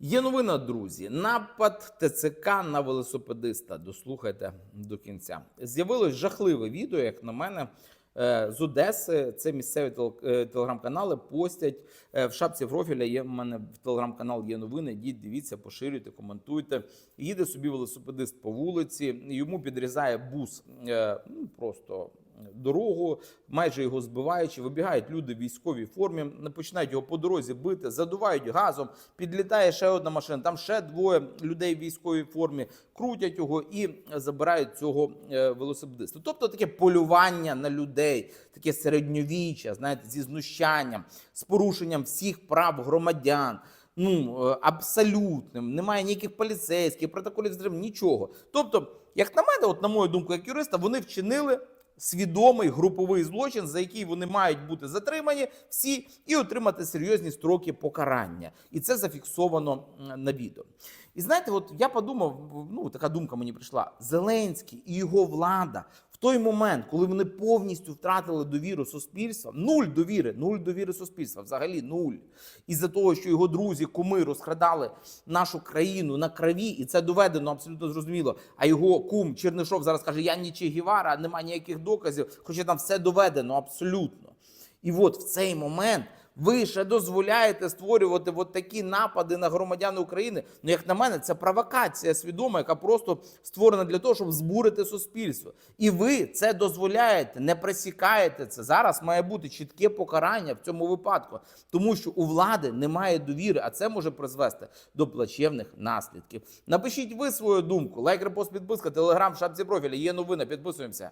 Є новина, друзі. Напад ТЦК на велосипедиста. Дослухайте до кінця. З'явилось жахливе відео, як на мене. е, З Одеси це місцеві е, телеграм-канали постять Е, в шапці профіля. Є в мене в телеграм-канал є новини. Йдіть, дивіться, поширюйте, коментуйте. Їде собі велосипедист по вулиці. Йому підрізає бус ну, просто дорогу, майже його збиваючи, вибігають люди в військовій формі, починають його по дорозі бити, задувають газом, підлітає ще одна машина, там ще двоє людей в військовій формі, крутять його і забирають цього е, велосипедиста. Тобто таке полювання на людей, таке середньовіччя, знаєте, зі знущанням, з порушенням всіх прав громадян. Ну, е, абсолютним, немає ніяких поліцейських, протоколів затримання, нічого. Тобто, як на мене, от на мою думку, як юриста, вони вчинили свідомий груповий злочин, за який вони мають бути затримані всі і отримати серйозні строки покарання. І це зафіксовано на відео. І знаєте, от я подумав, ну така думка мені прийшла: Зеленський і його влада в той момент, коли вони повністю втратили довіру суспільства, нуль довіри, нуль довіри суспільства, взагалі нуль. Із-за того, що його друзі, куми розкрадали нашу країну на крові, і це доведено абсолютно зрозуміло. А його кум Чернишов зараз каже: Я Че Гівара, немає ніяких доказів, хоча там все доведено абсолютно. І от в цей момент ви ще дозволяєте створювати от такі напади на громадян України. Ну, як на мене, це провокація свідома, яка просто створена для того, щоб збурити суспільство. І ви це дозволяєте, не пресікаєте це. Зараз має бути чітке покарання в цьому випадку, тому що у влади немає довіри, а це може призвести до плачевних наслідків. Напишіть ви свою думку, лайк, репост, підписка, телеграм, шапці профіля. Є новина, підписуємося.